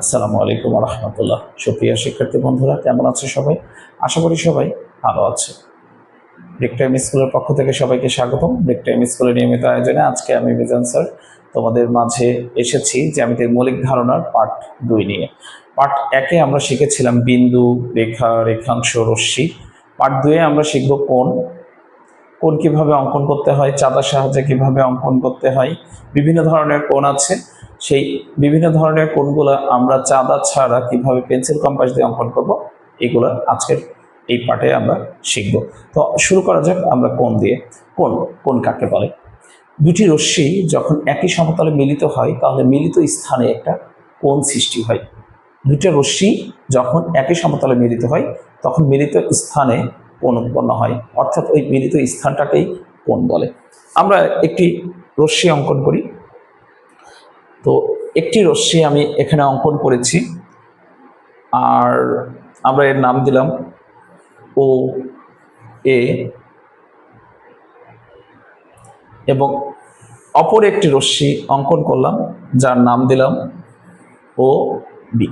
আসসালামু আলাইকুম রহমতুল্লাহ সুপ্রিয় শিক্ষার্থী বন্ধুরা, কেমন আছে সবাই? আশা করি সবাই ভালো আছে। ব্রেক টাইম স্কুলের পক্ষ থেকে সবাইকে স্বাগতম। ব্রেক টাইম স্কুলের নিয়মিত আয়োজনে আজকে আমি মিজান স্যার তোমাদের মাঝে এসেছি যে জ্যামিতির মৌলিক ধারণার পার্ট দুই নিয়ে। পার্ট একে আমরা শিখেছিলাম বিন্দু, রেখা, রেখাংশ, রশ্মি। পার্ট দুয়ে আমরা শিখব কোণ কোণ কীভাবে অঙ্কন করতে হয়, চাঁদার সাহায্যে কীভাবে অঙ্কন করতে হয়, বিভিন্ন ধরনের কোণ আছে। সেই বিভিন্ন ধরনের কোণগুলো আমরা চাঁদা ছাড়া কীভাবে পেন্সিল কম্পাস দিয়ে অঙ্কন করব, এগুলো আজকের এই পার্টে আমরা শিখব। তো শুরু করা যাক আমরা কোণ দিয়ে। কোণ কোণ কাকে বলে? দুটি রশ্মি যখন একই সমতলে মিলিত হয়, তাহলে মিলিত স্থানে একটা কোণ সৃষ্টি হয়। দুটো রশ্মি যখন একই সমতলে মিলিত হয়, তখন মিলিত স্থানে কোণ উৎপন্ন হয়। অর্থাৎ ওই মিলিত স্থানটাকেই কোণ বলে। আমরা একটি রশ্মি অঙ্কন করি। তো একটি রশ্মি আমি এখানে অঙ্কন করেছি। আর আমরা এর নাম দিলাম ও, এ এবং অপর একটি রশ্মি অঙ্কন করলাম, যার নাম দিলাম ও, বি।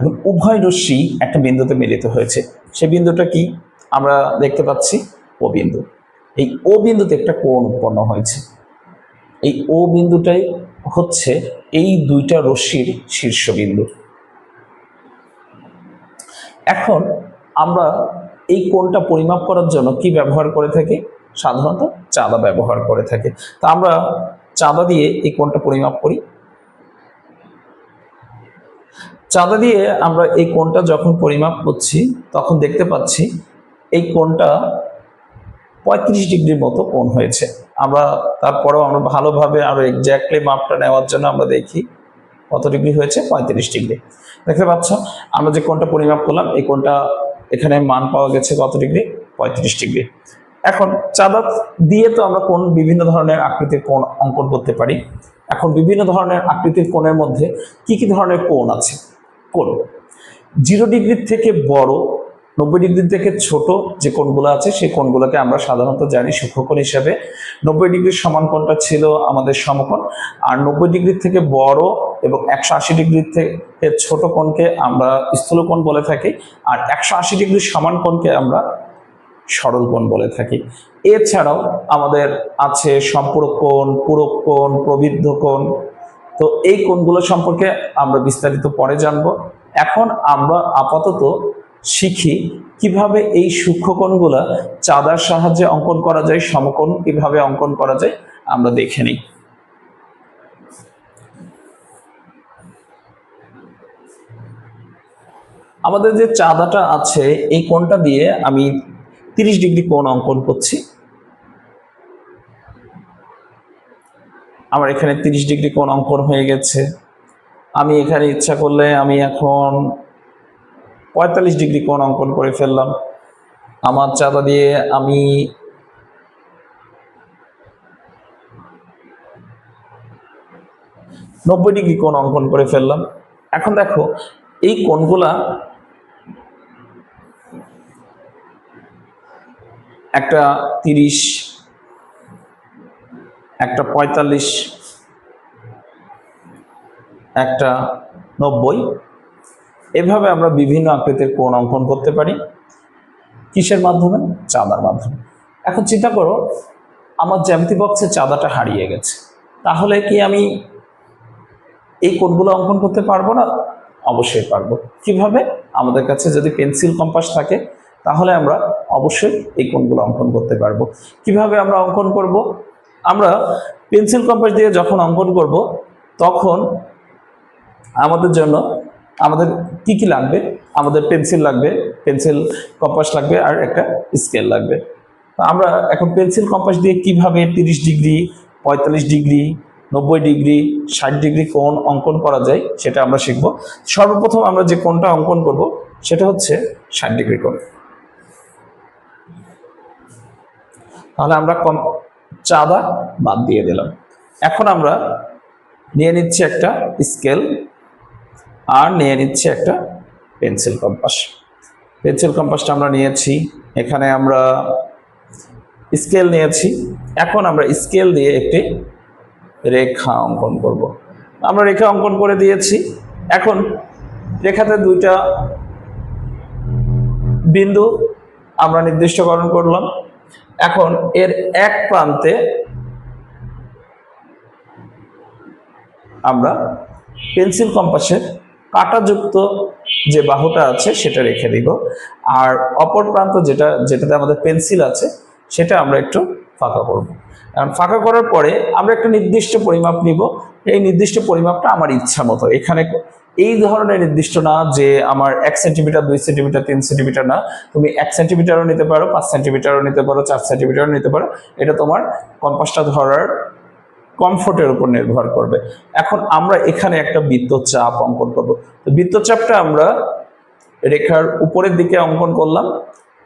এবং উভয় রশ্মি একটা বিন্দুতে মিলিত হয়েছে। সে বিন্দুটা কি? আমরা দেখতে পাচ্ছি ও বিন্দু। এই ও বিন্দুতে একটা কোণ উৎপন্ন হয়েছে। এই ও বিন্দুটাই হচ্ছে এই দুইটা রশ্মির শীর্ষবিন্দু। এখন আমরা এই কোণটা পরিমাপ করার জন্য কি ব্যবহার করে থাকি? সাধারণত চাঁদা ব্যবহার করে থাকি। তা আমরা চাঁদা দিয়ে এই কোণটা পরিমাপ করি। চাঁদা দিয়ে আমরা এই কোণটা যখন পরিমাপ করছি, তখন দেখতে পাচ্ছি এই কোণটা পঁয়ত্রিশ ডিগ্রির মতো কোণ হয়েছে। আমরা তারপরেও আমরা ভালোভাবে আরও এক্স্যাক্টলি মাপটা নেওয়ার জন্য আমরা দেখি কত ডিগ্রি হয়েছে, পঁয়ত্রিশ ডিগ্রি। দেখতে পাচ্ছ, আমরা যে কোনটা পরিমাপ করলাম, এই কোনটা এখানে মান পাওয়া গেছে কত ডিগ্রি? পঁয়ত্রিশ ডিগ্রি। এখন চাঁদা দিয়ে তো আমরা কোন বিভিন্ন ধরনের আকৃতির কোণ অঙ্কন করতে পারি। এখন বিভিন্ন ধরনের আকৃতির কোণের মধ্যে কি কি ধরনের কোণ আছে? কোণ। জিরো ডিগ্রির থেকে বড় নব্বই ডিগ্রি থেকে ছোট যে কোণগুলো আছে, সেই কোণগুলোকে আমরা সাধারণত জানি সূক্ষ্মকোণ হিসেবে। নব্বই ডিগ্রির সমান কোণটা ছিল আমাদের সমকোণ। আর নব্বই ডিগ্রির থেকে বড় এবং একশো আশি ডিগ্রির থেকে ছোট কোণকে আমরা স্থূলকোণ বলে থাকি, আর একশো আশি ডিগ্রির সমান কোণকে আমরা সরল কোণ বলে থাকি। এছাড়াও আমাদের আছে সম্পূরক কোণ, পূরক কোণ, প্রবৃদ্ধ কোণ। তো এই কোণগুলো সম্পর্কে আমরা বিস্তারিত পরে জানব। এখন আমরা আপাতত শিখি কীভাবে এই সূক্ষ্মকোণগুলা চাঁদার সাহায্যে অঙ্কন করা যায়, সমকোণ কীভাবে অঙ্কন করা যায়, আমরা দেখে নিই। আমাদের যে চাঁদাটা আছে, এই কোণটা দিয়ে আমি তিরিশ ডিগ্রি কোণ অঙ্কন করছি। আমার এখানে তিরিশ ডিগ্রি কোণ অঙ্কন হয়ে গেছে। আমি এখানে ইচ্ছা করলে আমি এখন পঁয়তাল্লিশ ডিগ্রি কোণ অঙ্কন করে ফেললাম। আমার চাঁদা দিয়ে আমি নব্বই ডিগ্রি কোণ অঙ্কন করে ফেললাম। এখন দেখো, এই কোণগুলা একটা তিরিশ, একটা পঁয়তাল্লিশ, একটা নব্বই এভাবে আমরা বিভিন্ন আকৃতির কোণ অঙ্কন করতে পারি। কিসের মাধ্যমে? চাঁদার মাধ্যমে। এখন চিন্তা করো, আমার জ্যামিতি বক্সে চাঁদাটা হারিয়ে গেছে। তাহলে কি আমি এই কোণগুলো অঙ্কন করতে পারব না? অবশ্যই পারব। কীভাবে? আমাদের কাছে যদি পেন্সিল কম্পাস থাকে, তাহলে আমরা অবশ্যই এই কোণগুলো অঙ্কন করতে পারব। কীভাবে আমরা অঙ্কন করব? আমরা পেন্সিল কম্পাস দিয়ে যখন অঙ্কন করব, তখন আমাদের জন্য, আমাদের কি কি লাগবে? আমাদের পেন্সিল লাগবে, পেন্সিল কম্পাস লাগবে আর একটা স্কেল লাগবে। আমরা এখন পেন্সিল কম্পাস দিয়ে কীভাবে তিরিশ ডিগ্রি, পঁয়তাল্লিশ ডিগ্রি, নব্বই ডিগ্রি, ষাট ডিগ্রি কোণ অঙ্কন করা যায় সেটা আমরা শিখব। সর্বপ্রথম আমরা যে কোণটা অঙ্কন করব সেটা হচ্ছে ষাট ডিগ্রি কোণ। তাহলে আমরা কম চাঁদা বাদ দিয়ে দিলাম। এখন আমরা নিয়ে নিচ্ছি একটা স্কেল। আর নিয়ে নিচ্ছি একটা পেন্সিল কম্পাস। পেন্সিল কম্পাসটা আমরা নিয়েছি, এখানে আমরা স্কেল নিয়েছি। এখন আমরা স্কেল দিয়ে একটি রেখা অঙ্কন করব। আমরা রেখা অঙ্কন করে দিয়েছি। এখন রেখাতে দুইটা বিন্দু আমরা নির্দিষ্টকরণ করলাম। এখন এর এক প্রান্তে আমরা পেন্সিল কম্পাসের কাঁটাযুক্ত যে বাহুটা আছে, সেটা রেখে দিব। আর অপর প্রান্ত যেটা, যেটাতে আমাদের পেন্সিল আছে, সেটা আমরা একটু ফাঁকা করব। কারণ ফাঁকা করার পরে আমরা একটা নির্দিষ্ট পরিমাপ নিব। এই নির্দিষ্ট পরিমাপটা আমার ইচ্ছা মতো। এখানে এই ধরনের নির্দিষ্ট না যে আমার এক সেন্টিমিটার, দুই সেন্টিমিটার, তিন সেন্টিমিটার না। তুমি এক সেন্টিমিটারও নিতে পারো, পাঁচ সেন্টিমিটারও নিতে পারো, চার সেন্টিমিটারও নিতে পারো। এটা তোমার কম্পাসটা ধরার কমফোর্টের উপর নির্ভর করবে। এখন আমরা এখানে একটা বৃত্তচাপ অঙ্কন করব। তো বৃত্তচাপটা আমরা রেখার উপরের দিকে অঙ্কন করলাম।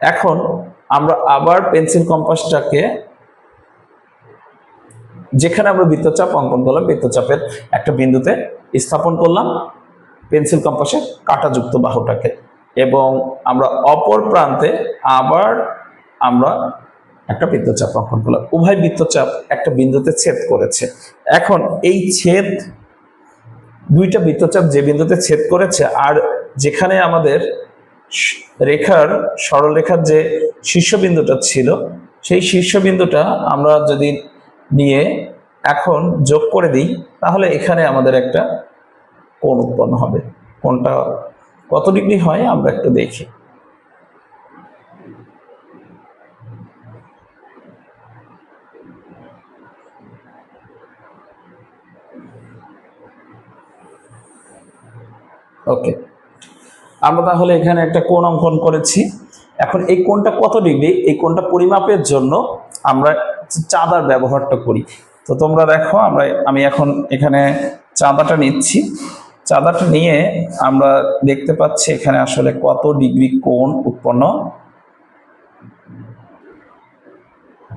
এখন আমরা আবার পেন্সিল কম্পাসটাকে যেখানে আমরা বৃত্তচাপ অঙ্কন করলাম বৃত্তচাপের একটা বিন্দুতে স্থাপন করলাম পেন্সিল কম্পাসের কাঁটাযুক্ত বাহুটাকে। এবং আমরা অপর প্রান্তে আবার আমরা একটা বৃত্তচাপ অঙ্কন করলাম? উভয় বৃত্তচাপ একটা বিন্দুতে ছেদ করেছে। এখন এই ছেদ, দুইটা বৃত্তচাপ যে বিন্দুতে ছেদ করেছে, আর যেখানে আমাদের রেখার, সরলরেখার যে শীর্ষবিন্দুটা ছিল, সেই শীর্ষবিন্দুটা আমরা যদি নিয়ে এখন যোগ করে দিই, তাহলে এখানে আমাদের একটা কোণ উৎপন্ন হবে। কোণটা কত ডিগ্রি হয়, আমরা একটু দেখি। ওকে আমরা তাহলে এখানে একটা কোণ অঙ্কন করেছি। এখন এই কোণটা কত ডিগ্রি? এই কোণটা পরিমাপের জন্য আমরা চাঁদার ব্যবহারটা করি। তো তোমরা দেখো, আমরা, আমি এখন এখানে চাঁদাটা নিচ্ছি। চাঁদাটা নিয়ে আমরা দেখতে পাচ্ছি এখানে আসলে কত ডিগ্রি কোণ উৎপন্ন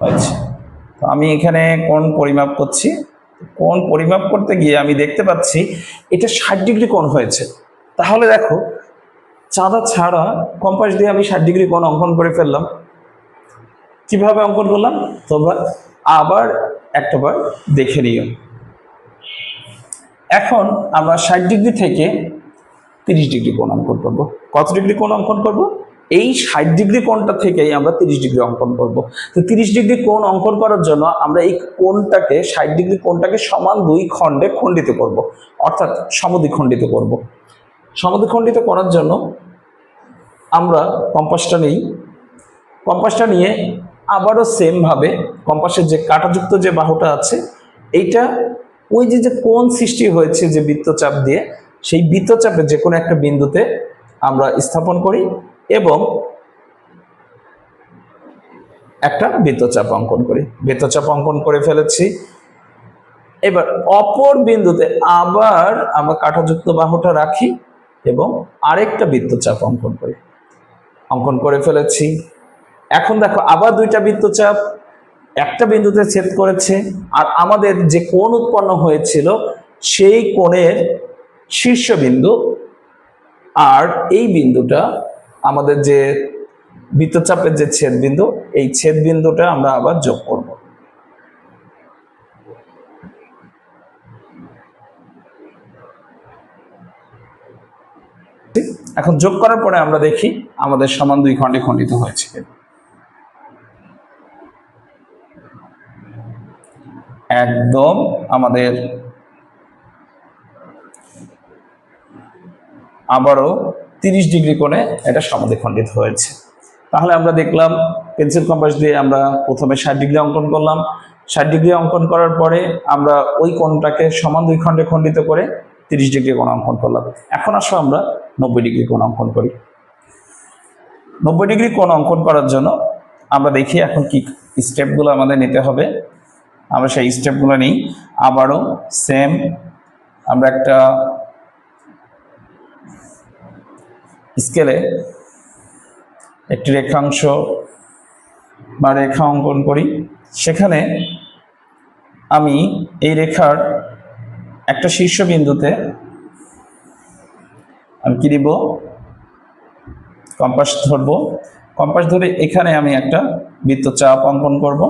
হয়েছে। তো আমি এখানে কোণ পরিমাপ করছি। কোণ পরিমাপ করতে গিয়ে আমি দেখতে পাচ্ছি, এটা ষাট ডিগ্রি কোণ হয়েছে। তাহলে দেখো, চাঁদা ছাড়া কম্পাস দিয়ে আমি ষাট ডিগ্রি কোণ অঙ্কন করে ফেললাম। কীভাবে অঙ্কন করলাম? তোমরা আবার একটাবার দেখে নিও। এখন আমরা ষাট ডিগ্রি থেকে তিরিশ ডিগ্রি কোণ অঙ্কন করব। কত ডিগ্রি কোণ অঙ্কন করব? এই ষাট ডিগ্রি কোণটা থেকেই আমরা তিরিশ ডিগ্রি অঙ্কন করব। তো তিরিশ ডিগ্রি কোণ অঙ্কন করার জন্য আমরা এই কোণটাকে, ষাট ডিগ্রি কোণটাকে সমান দুই খণ্ডে খণ্ডিত করব। অর্থাৎ সমদ্বিখণ্ডিত করব। সমদ্বিখণ্ডিত করার জন্য আমরা কম্পাসটা নিই। কম্পাসটা নিয়ে আবারও সেমভাবে কম্পাসের যে কাঁটাযুক্ত যে বাহুটা আছে, এইটা ওই যে যে কোণ সৃষ্টি হয়েছে যে বৃত্তচাপ দিয়ে, সেই বৃত্তচাপে যে কোনো একটা বিন্দুতে আমরা স্থাপন করি এবং একটা বৃত্তচাপ অঙ্কন করি। বৃত্তচাপ অঙ্কন করে ফেলেছি। এবার অপর বিন্দুতে আবার আমরা কাঁটাযুক্ত বাহুটা রাখি। এবং আরেকটা বৃত্তচাপ অঙ্কন করি। অঙ্কন করে ফেলেছি। এখন দেখো, আবার দুইটা বৃত্তচাপ একটা বিন্দুতে ছেদ করেছে, আর আমাদের যে কোণ উৎপন্ন হয়েছিল সেই কোণের শীর্ষবিন্দু আর এই বিন্দুটা আমাদের যে বৃত্তচাপের যে ছেদ বিন্দু, এই ছেদ বিন্দুটা আমরা আবার যোগ করব। এখন যোগ করার পরে আমরা দেখি আমাদের সমান দুই খণ্ডে খণ্ডিত হয়েছে। একদম আমাদের আবারও তিরিশ ডিগ্রি কোণে এটা সমাধিখণ্ডিত হয়েছে। তাহলে আমরা দেখলাম পেন্সিল কম্পাস দিয়ে আমরা প্রথমে ষাট ডিগ্রি অঙ্কন করলাম। ষাট ডিগ্রি অঙ্কন করার পরে আমরা ওই কোণটাকে সমান দুই খণ্ডে খণ্ডিত করে তিরিশ ডিগ্রি কোণ অঙ্কন করলাম। এখন আসো আমরা নব্বই ডিগ্রি কোণ অঙ্কন করি। নব্বই ডিগ্রি কোণ অঙ্কন করার জন্য আমরা দেখি এখন কি স্টেপগুলো আমাদের নিতে হবে। আমরা সেই স্টেপগুলো নিই। আবারও সেম আমরা একটা স্কেলে একটি রেখাংশ বা রেখা অঙ্কন করি। সেখানে আমি এই রেখার একটা শীর্ষবিন্দুতে আমি কি দিব? কম্পাস ধরবো। কম্পাস ধরে এখানে আমি একটা বৃত্তচাপ অঙ্কন করব,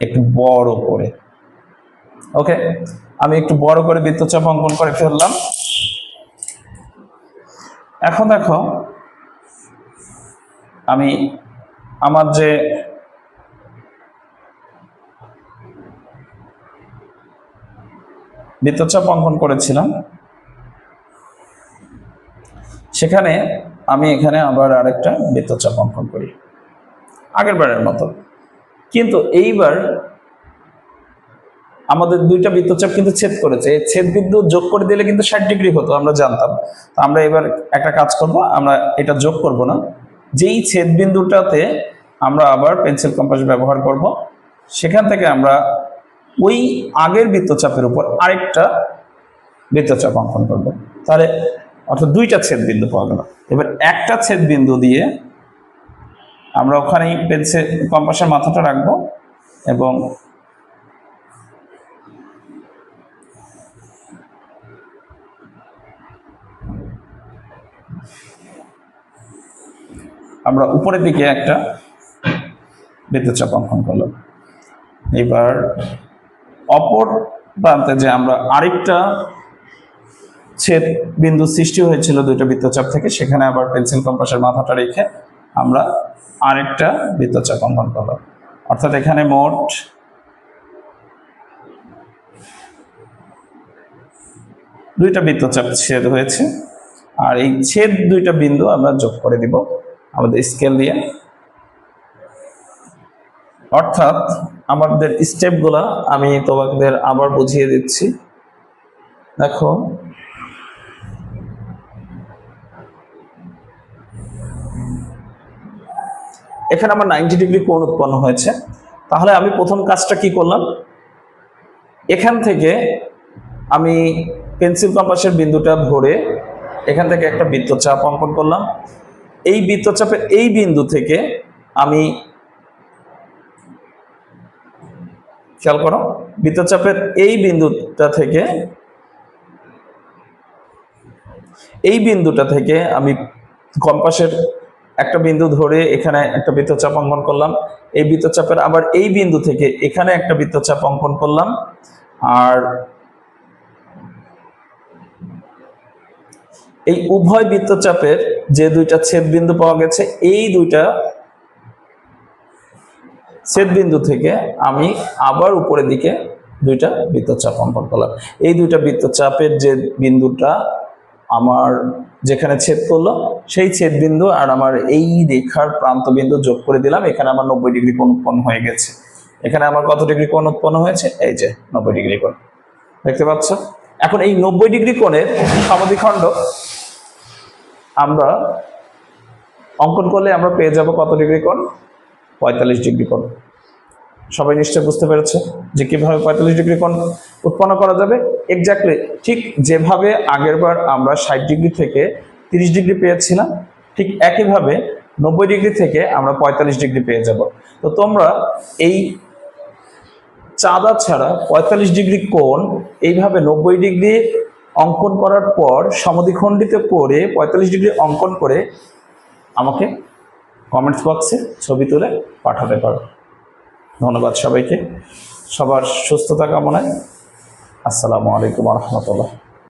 একটু বড় করে। ওকে? আমি একটু বড় করে বৃত্তচাপ অঙ্কন করে ফেললাম। এখন দেখো, আমি আমার যে বৃত্তচাপ অঙ্কন করেছিলাম। সেখানে আমি এখানে আবার আরেকটা বৃত্তচাপ অঙ্কন করি। আগের বারের মতো। কিন্তু এইবার আমাদের দুইটা বৃত্তচাপ কিন্তু ছেদ করেছে। এই ছেদ বিন্দু যোগ করে দিলে কিন্তু ষাট ডিগ্রি হতো, আমরা জানতাম। তো আমরা এবার একটা কাজ করব, আমরা এটা যোগ করব না। যেই ছেদ বিন্দুটাতে আমরা আবার পেন্সিল কম্পাস ব্যবহার করব, সেখান থেকে আমরা ওই আগের বৃত্তচাপের উপর আরেকটা বৃত্তচাপ অঙ্কন করব। তাহলে অর্থাৎ দুইটা ছেদ বিন্দু পাওয়া গেল। এবার একটা ছেদ বিন্দু দিয়ে আমরা ওখানেই পেন্সিল কম্পাসের মাথাটা রাখব এবং আমরা উপরের দিকে একটা বৃত্তচাপ অঙ্কন করলাম। এবার অপর প্রান্তে যে আমরা আরেকটা ছেদ বিন্দু সৃষ্টি হয়েছিল দুইটা বৃত্তচাপ থেকে, সেখানে আবার পেন্সিল কম্পাসের মাথাটা রেখে আমরা আরেকটা বৃত্তচাপ অঙ্কন করলাম। অর্থাৎ এখানে মোট দুইটা বৃত্তচাপ ছেদ হয়েছে, আর এই ছেদ দুইটা বিন্দু আমরা যোগ করে দিব আমাদের স্কেল দিয়ে। অর্থাৎ আমাদের স্টেপগুলা আমি তোমাদের আবার বুঝিয়ে দিচ্ছি। দেখো। এখানে আমার নাইনটি ডিগ্রি কোণ উৎপন্ন হয়েছে। তাহলে আমি প্রথম কাজটা কি করলাম? এখান থেকে আমি পেন্সিল কম্পাসের বিন্দুটা ধরে এখান থেকে একটা বৃত্তচাপ অঙ্কন করলাম। এই বৃত্তচাপের এই বিন্দু থেকে আমি খেয়াল করো বৃত্তচাপের এই বিন্দুটা থেকে, এই বিন্দুটা থেকে আমি কম্পাসের একটা বিন্দু ধরে এখানে একটা বৃত্তচাপ অঙ্কন করলাম, এই বৃত্তচাপের আবার এই বিন্দু থেকে এখানে একটা বৃত্তচাপ অঙ্কন করলাম, আর এই উভয় বৃত্তচাপের যে দুইটা ছেদ বিন্দু পাওয়া গেছে, এই দুইটা ছেদ বিন্দু থেকে আমি আবার উপরের দিকে দুইটা বৃত্তচাপ অঙ্কন করলাম। এই দুইটা বৃত্তচাপের যে বিন্দুটা আমার যেখানে ছেদ করল, সেই ছেদ বিন্দু আর আমার এই রেখার প্রান্ত বিন্দু যোগ করে দিলাম। এখানে আমার নব্বই ডিগ্রি কোণ উৎপন্ন হয়ে গেছে। এখানে আমার কত ডিগ্রি কোণ উৎপন্ন হয়েছে? এই যে নব্বই ডিগ্রি কোণ। দেখতে পাচ্ছ? এখন এই নব্বই ডিগ্রি কোণের সমাধিখণ্ড আমরা অঙ্কন করলে আমরা পেয়ে যাব কত ডিগ্রি কোণ? পঁয়তাল্লিশ ডিগ্রি কোণ। সবাই নিশ্চয় বুঝতে পেরেছে যে কীভাবে পঁয়তাল্লিশ ডিগ্রি কোণ উৎপন্ন করা যাবে। এক্স্যাক্টলি ঠিক যেভাবে আগেরবার আমরা ষাট ডিগ্রি থেকে তিরিশ ডিগ্রি পেয়েছিলাম, ঠিক একইভাবে নব্বই ডিগ্রি থেকে আমরা পঁয়তাল্লিশ ডিগ্রি পেয়ে যাব। তো তোমরা এই চাঁদা ছাড়া পঁয়তাল্লিশ ডিগ্রি কোণ এইভাবে নব্বই ডিগ্রি অঙ্কন করার পর সমদ্বিখণ্ডিত করে পঁয়তাল্লিশ ডিগ্রি অঙ্কন করে আমাকে কমেন্টস বক্সে ছবি তুলে পাঠাতে পারো। ধন্যবাদ সবাইকে। সবার সুস্থতা কামনায় আসসালামু আলাইকুম রহমতুল্লাহ।